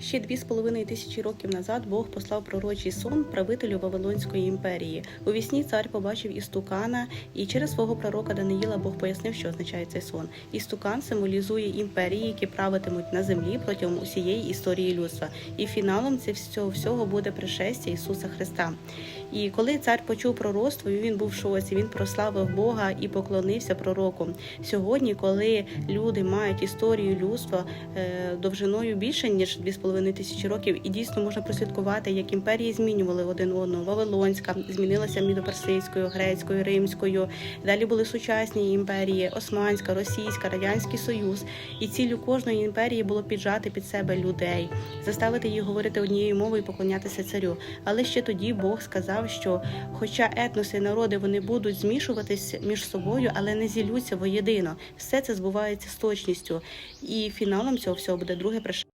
Ще дві з половиною тисячі років назад Бог послав пророчий сон правителю Вавилонської імперії. У вісні цар побачив істукана, і через свого пророка Даниїла Бог пояснив, що означає цей сон. Істукан символізує імперії, які правитимуть на землі протягом усієї історії людства. І фіналом це всього всього буде пришестя Ісуса Христа. І коли цар почув пророцтво, він був в шоці. Він прославив Бога і поклонився пророку. Сьогодні, коли люди мають історію людства е, довжиною більше ніж 2,5 тисячі років, і дійсно можна прослідкувати, як імперії змінювали один одного. Вавилонська змінилася мідоперсидською, грецькою, римською. Далі були сучасні імперії: Османська, Російська, Радянський Союз. І ціллю кожної імперії було піджати під себе людей, заставити їх говорити однією мовою і поклонятися царю. Але ще тоді Бог сказав, що, хоча етноси і народи вони будуть змішуватись між собою, але не зілються воєдино. Все це збувається з точністю. І фіналом цього всього буде друге пришестя.